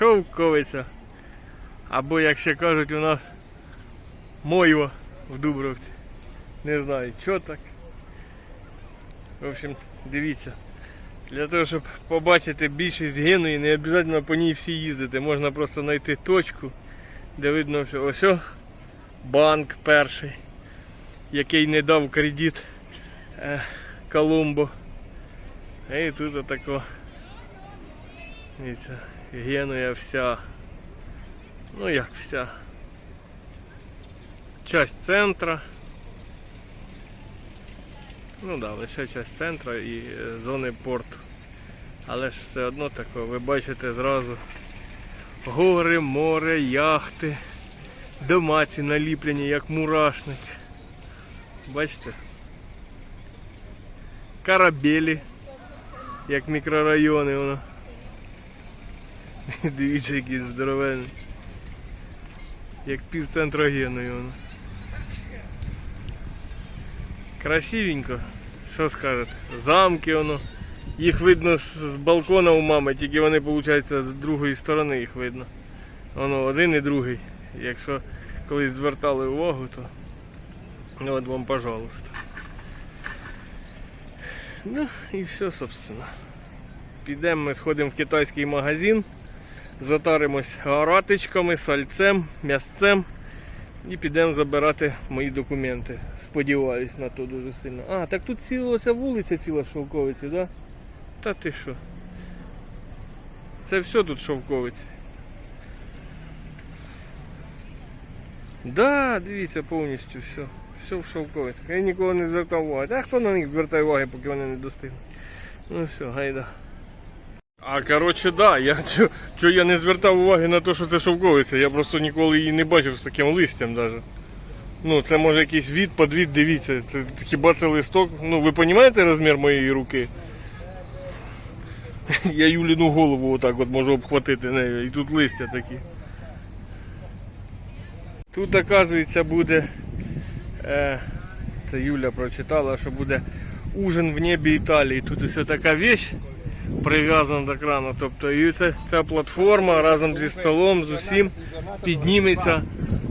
шовковиця. Або, як ще кажуть, у нас мойва в Дубровці. Не знаю, що так. В общем, дивіться. Для того, щоб побачити більшість геної, не обов'язково по ній всі їздити. Можна просто знайти точку, де видно, що ось банк перший, який не дав кредит е, Колумбо. І тут отако. Дивіться, генуя вся. Ну як вся. Часть центра. Ну да, лише часть центра і е, зони порту. Але ж все одно тако, ви бачите зразу гори, море, яхти, дома ці наліплені, як мурашник. Бачите? Корабелі, як мікрорайони воно. Дивіться, які здоровенні. Як півцентра геною воно. Красивенько. Що скажете? Замки воно. Їх видно з, балкона у мами, тільки вони, виходить, з другої сторони їх видно. Воно один і другий. Якщо колись звертали увагу, то от вам, пожалуйста. Ну і все, собственно. Підемо ми сходимо в китайський магазин, затаримось ратичками, сальцем, м'ясцем і підемо забирати мої документи. Сподіваюсь на то дуже сильно. А, так тут ціла ця вулиця ціла шовковиці, да? Та ти що? Це все тут шовковиці. Да, дивіться повністю все. Все в шовковиці. Я ніколи не звертав уваги. А хто на них звертає уваги, поки вони не достигнуть? Ну все, гайда. А коротше, да, я чо, чо я не звертав уваги на те, що це шовковиця. Я просто ніколи її не бачив з таким листям даже. Ну, це може якийсь від, подвід, дивіться. Це хіба це листок? Ну, ви розумієте розмір моєї руки? Я Юліну голову отак от можу обхватити нею. І тут листя такі. Тут, оказується, буде. Е, це Юля прочитала, що буде ужин в небі Італії. Тут ось така вещь прив'язана до крану. Тобто і це, ця платформа разом зі столом, з усім підніметься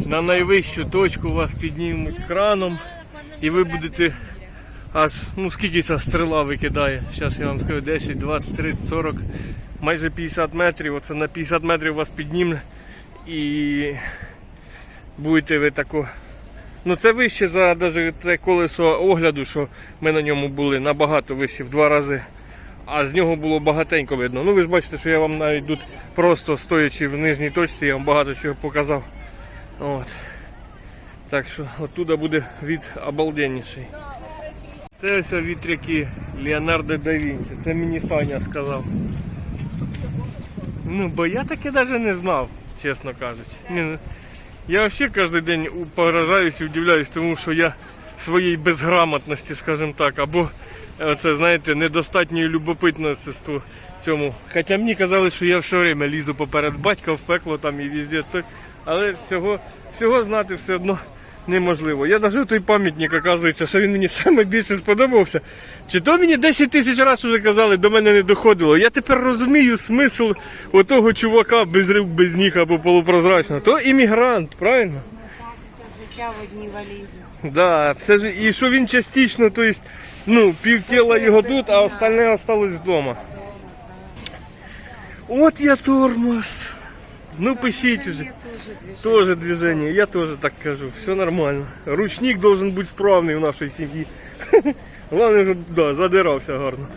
на найвищу точку, вас піднімуть краном, і ви будете аж, ну скільки ця стріла викидає. Зараз я вам скажу 10, 20, 30, 40, майже 50 метрів. Оце на 50 метрів вас підніме і будете ви тако. Ну це вище за даже те колесо огляду, що ми на ньому були, набагато вище в два рази. А з нього було багатенько видно. Ну ви ж бачите, що я вам навіть тут просто стоячи в нижній точці, я вам багато чого показав. От. Так що оттуда буде від обалденніший. Це ось вітряки Леонардо да Вінчі. Це мені Саня сказав. Ну, бо я таке навіть не знав, чесно кажучи. Ну, Я взагалі кожен день поражаюсь і удивляюсь, тому що я своєї безграмотності, скажімо так, або е, це, знаєте, недостатньої любопитності цьому. Хоча мені казали, що я все время лізу поперед батька в пекло там і везде. Але всього, всього знати все одно неможливо. Я навіть той пам'ятник, оказується, що він мені саме більше сподобався. Чи то мені 10 тисяч разів вже казали, до мене не доходило. Я тепер розумію смисл отого чувака без рук, без ніг або полупрозрачного. То іммігрант, правильно? Життя в одній валізі. Да, все ж і що він частично, то есть, ну, пів тіла його тут, а остальне осталось вдома. От я тормоз. Ну пишіть уже. Тоже движение, я тоже так кажу, все нормально. Ручник должен бути справний в нашій сім'ї. Главное, щоб да, задирався гарно.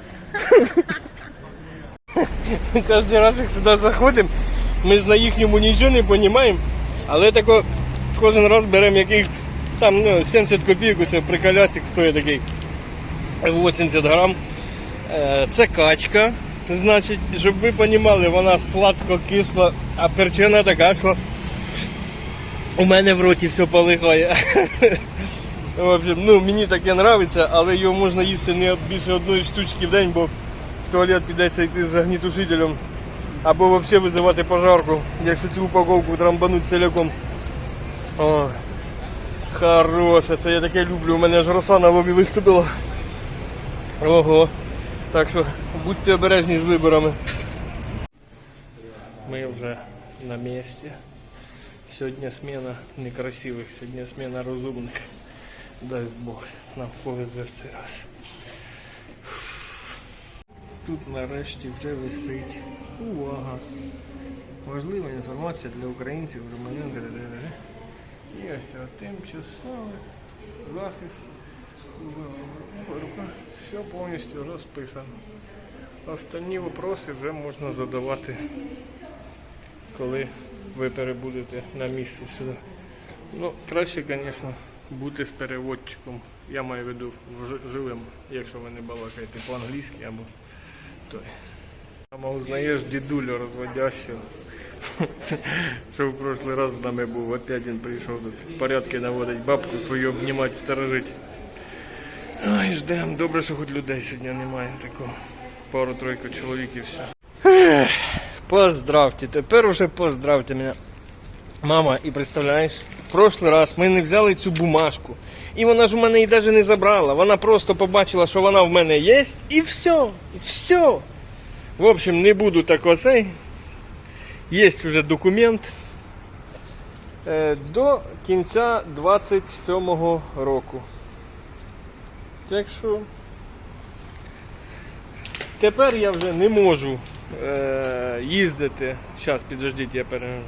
Кожен раз, як сюди заходимо, ми ж на їхньому нічого не розуміємо, але тако кожен раз беремо якийсь там ну, 70 копійок, приколясик стоїть такий 80 грам. Е, Це качка. Значить, щоб ви розуміли, вона сладко-кисла, а перчина така, що у мене в роті все полихає. В общем, ну мені таке подобається, але його можна їсти не більше одної штучки в день, бо в туалет підеться йти з огнітушителем. Або взагалі визивати пожарку, якщо цю упаковку трамбануть ціляком. О, хороше, це я таке люблю. У мене ж роса на лобі виступила. Ого. Так що будьте обережні з виборами. Ми вже на місці. Сьогодні смена некрасивих, сьогодні смена розумних. Дасть Бог, нам повезе в цей раз. Тут нарешті вже висить. Увага! Важлива інформація для українців, громадян. І ось тимчасовий захист. Рука. Все повністю розписано. Останні вопроси вже можна задавати, коли ви перебудете на місці сюди. Ну, краще, звісно, бути з переводчиком. Я маю в виду живим, якщо ви не балакаєте по-англійськи або той. Там узнаєш дідулю розводящого. Що в прошлый раз з нами був, опять він прийшов тут порядки наводить, бабку свою обнімати, сторожить. Ай, ждем. Добре, що хоч людей сьогодні немає такого. Пару-тройку чоловік і все. Ех, Поздравте, тепер уже поздравте мене. Мама, і представляєш, в прошлый раз ми не взяли цю бумажку. І вона ж у мене її навіть не забрала. Вона просто побачила, що вона в мене є, і все. І все. В общем, не буду так оцей. Є вже документ. Е, До кінця 27-го року. Так що тепер я вже не можу е, їздити. Зараз, підождіть, я перегляну.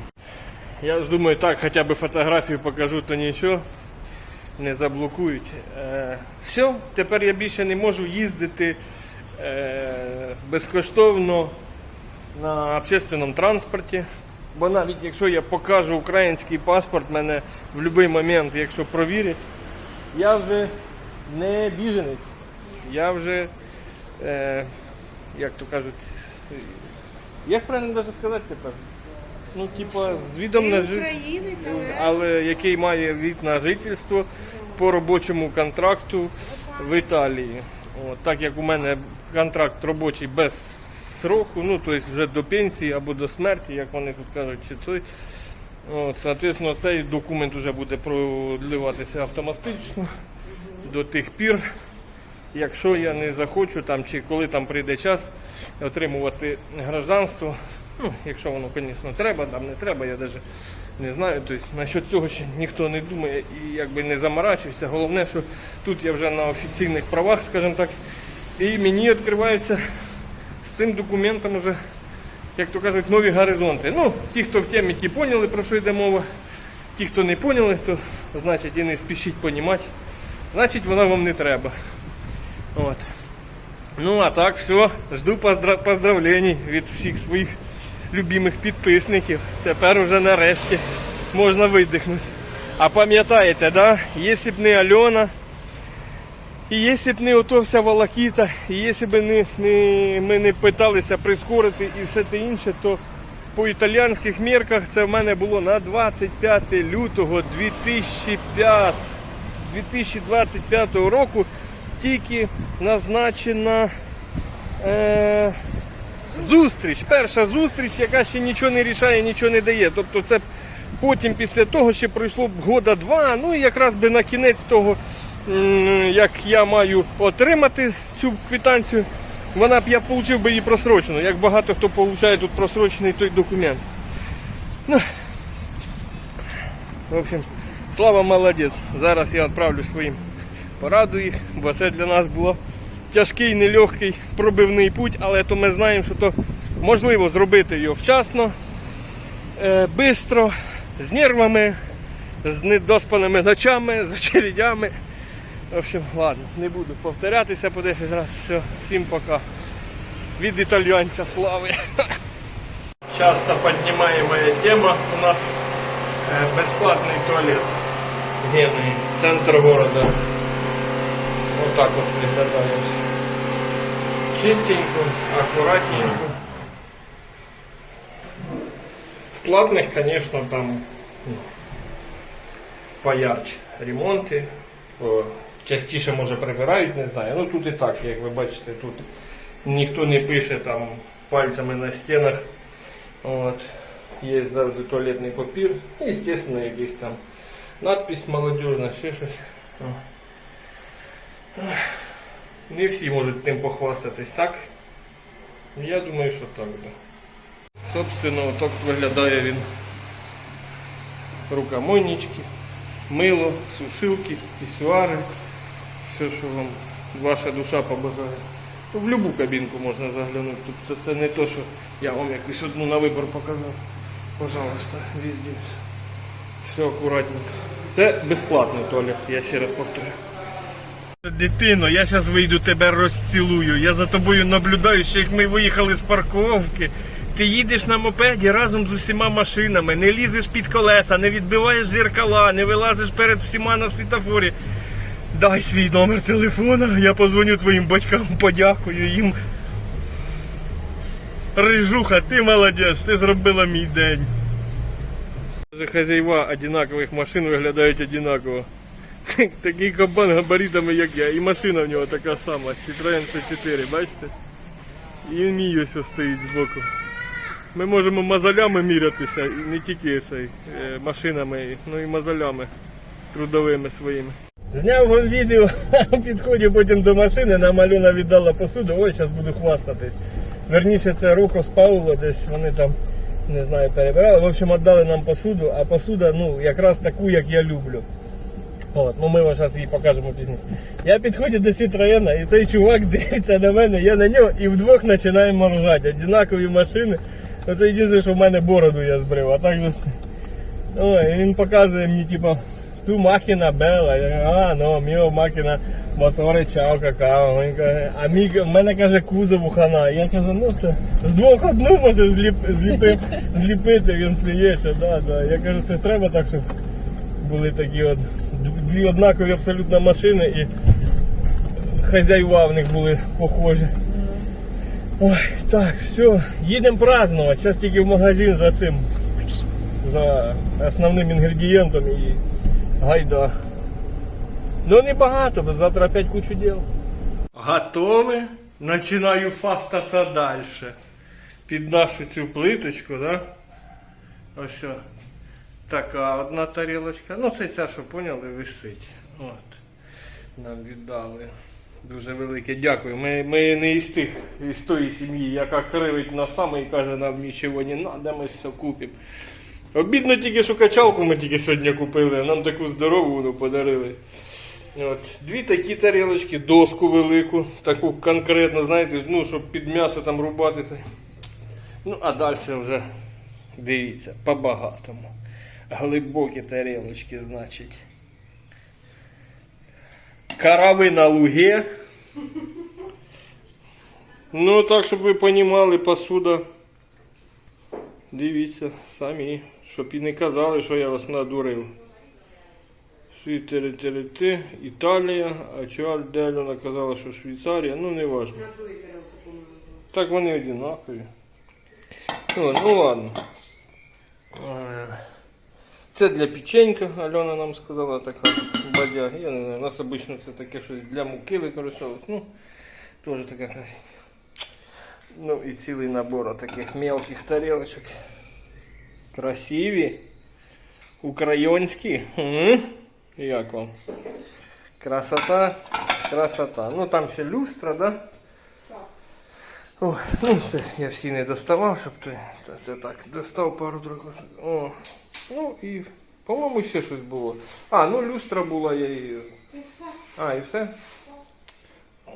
Я ж думаю, так хоча б фотографію покажу, то нічого. Не заблокують. Е, все, тепер я більше не можу їздити безкоштовно на общественному транспорті. Бо навіть якщо я покажу український паспорт, мене в будь-який момент, якщо провірять, я вже не біженець. Я вже, е, як то кажуть, е, як правильно навіть сказати тепер? Ну, типа, з відом на але але який має від на жительство по робочому контракту в Італії. От, так як у мене контракт робочий без сроку, ну тобто вже до пенсії або до смерті, як вони тут кажуть, чи цей. От, соответственно, цей документ вже буде продліватися автоматично до тих пір, якщо я не захочу там, чи коли там прийде час отримувати гражданство. Ну, якщо воно, звісно, треба, там не треба, я навіть не знаю. Тобто, насчет цього ще ніхто не думає і якби не заморачується. Головне, що тут я вже на офіційних правах, скажімо так, і мені відкриваються з цим документом вже, як то кажуть, нові горизонти. Ну, ті, хто в темі, ті поняли, про що йде мова. Ті, хто не поняли, то значить і не спішіть понімати. Значить, вона вам не треба. От. Ну а так, все, жду поздра- поздравлень від всіх своїх любимих підписників. Тепер уже нарешті можна видихнути. А пам'ятаєте, да? Якщо б не Альона, і якщо б не ото вся волокіта, і якщо б не, не, ми не питалися прискорити і все те інше, то по італійських мірках це в мене було на 25 лютого 2005, 2025 року тільки назначена е, зустріч. Перша зустріч, яка ще нічого не рішає, нічого не дає. Тобто це потім після того ще пройшло б года два, ну і якраз би на кінець того, як я маю отримати цю квитанцію, вона б я отримав би її просрочено, як багато хто отримує тут просрочений той документ. Ну, в общем, Слава молодець. Зараз я відправлю своїм пораду їх, бо це для нас було тяжкий, нелегкий пробивний путь, але то ми знаємо, що то можливо зробити його вчасно, е, бистро, з нервами, з недоспаними ночами, з очередями. В общем, ладно, не буду повторятися по 10 разів. Все, всім пока. Від італьянця слави. Часто піднімаєма тема у нас э, бесплатный туалет. Гений, центр города. Вот так вот выглядает. Чистенько, аккуратненько. В платных, конечно, там ну, поярче ремонти. Частіше може прибирають, не знаю. Ну тут і так, як ви бачите, тут ніхто не пише там пальцями на стінах. От. Є завжди туалетний папір. І, звісно, якийсь там надпись молодіжна, ще щось. Не всі можуть тим похвастатись, так? Я думаю, що так, да. Собственно, так виглядає він. Рукомойнички, мило, сушилки, пісюари, все, що вам ваша душа побажає. Ну, В будь-яку кабінку можна заглянути. Тобто це не то, що я вам якусь одну на вибір показав. Пожалуйста, везде. Все акуратненько. Це безплатний туалет, я ще раз повторю. Дитино, я зараз вийду тебе розцілую. Я за тобою наблюдаю, ще як ми виїхали з парковки. Ти їдеш на мопеді разом з усіма машинами, не лізеш під колеса, не відбиваєш зеркала, не вилазиш перед всіма на світофорі. Дай свій номер телефона, я позвоню твоїм батькам, подякую їм. Рижуха, ти молодець, ти зробила мій день. Даже хазяїва одинакових машин виглядають одинаково. Такий кабан габаритами, як я. І машина в нього така сама, Citroen C4, бачите? І мій ось стоїть збоку. Ми можемо мозолями мірятися, не тільки цей, е, машинами, ну і мозолями трудовими своїми. Зняв вон відео, підходжу потім до машини, нам Альона віддала посуду, ой, зараз буду хвастатись. Верніше це Рухос Пауло, десь вони там, не знаю, перебирали. В общем, віддали нам посуду, а посуда, ну, якраз таку, як я люблю. От, ну ми вам зараз її покажемо пізніше. Я підходжу до Сітроєна, і цей чувак дивиться на мене, я на нього, і вдвох починаємо ржати. Одинакові машини. Оце єдине, що в мене бороду я збрив, а так же. Ой, він показує мені, типу, кажу, а, ну, міо макіна мотори чао, какао. Він каже, а мій, в мене каже кузову хана. Я кажу, ну це з двох одну може зліп, зліпи, зліпити, він сміється, да, да. Я кажу, це ж треба так, щоб були такі от дві однакові абсолютно машини і хазяїва в них були похожі. Ой, так, все, їдемо празднувати. Зараз тільки в магазин за цим, за основним інгредієнтом і гайда. Ну не багато, бо завтра опять кучу дел. Готові? Починаю фастатися далі. Під нашу цю плиточку, да? Ось. Така одна тарілочка. Ну це ця, що поняли, висить. От. Нам віддали. Дуже велике дякую. Ми, ми не із тих із тої сім'ї, яка кривить носами і каже, нам нічого не треба, ми все купимо. Обідно тільки, що качалку ми тільки сьогодні купили, нам таку здорову ну, подарили. От. Дві такі тарілочки, доску велику, таку конкретно, знаєте, ну, щоб під м'ясо там рубати. Ну, а далі вже дивіться, по-багатому. Глибокі тарілочки, значить. Карави на луге. Ну, так, щоб ви розуміли, посуда. Дивіться самі, щоб і не казали, що я вас надурив. Світеретерети, Італія, а чого Альдельна казала, що Швейцарія, ну не важно. Так вони одинакові. Ну, ну ладно. Е, Це для печенька, Альона нам сказала така бадя. Я не знаю, у нас обично це таке щось для муки використовують. Ну, теж така красива. Ну і цілий набор таких мелких тарелочок. Красиві. Українські. М? Як вам? Красота, красота. Ну там ще люстра, да? О, ну це я всі не доставав, щоб ти це, це так достав пару других. О, ну і, по-моєму, ще щось було. А, ну люстра була, я її. А, і все?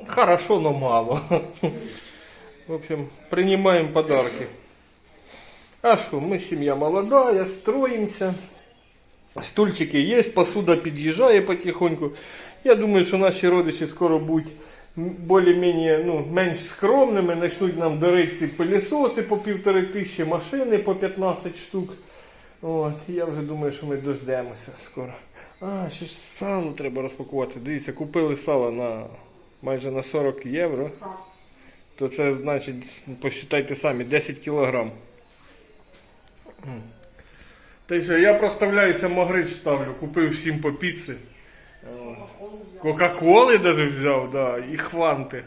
Хорошо, но мало. В общем, принимаем подарки. А что, мы семья молодая, строимся. Стульчики є, посуда під'їжджає потихоньку. Я думаю, що наші родичі скоро будуть м, більш-менш ну, менш скромними, почнуть нам дарити пилісоси по півтори тисячі, машини по 15 штук. От, я вже думаю, що ми дождемося скоро. А, ще ж сало треба розпакувати. Дивіться, купили сало на майже на 40 євро. То це значить, посчитайте самі, 10 кілограм. Та й що, я проставляюся, Могрич ставлю, купив всім по піці. Кока-коли даже взяв, да, і хванти.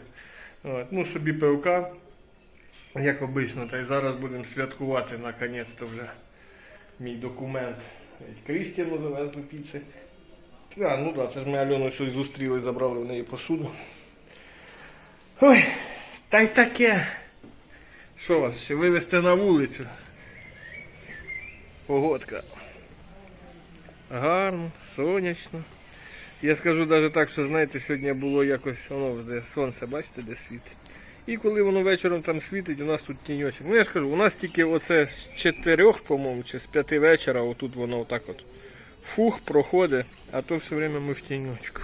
От, ну, собі пивка, як обично, та й зараз будемо святкувати наконець-то вже мій документ. Крістіну завезли піци. А, ну да, це ж ми Альону щось зустріли, забрали в неї посуду. Ой, та й таке. Що вас ще вивезти на вулицю? Погодка. Гарно, сонячно. Я скажу навіть так, що знаєте, сьогодні було якось воно де сонце, бачите, де світить. І коли воно вечором там світить, у нас тут тіньочок. Ну я ж кажу, у нас тільки оце з чотирьох, по-моєму, чи з п'яти вечора, отут воно отак от фух проходить, а то все время ми в тіньочку.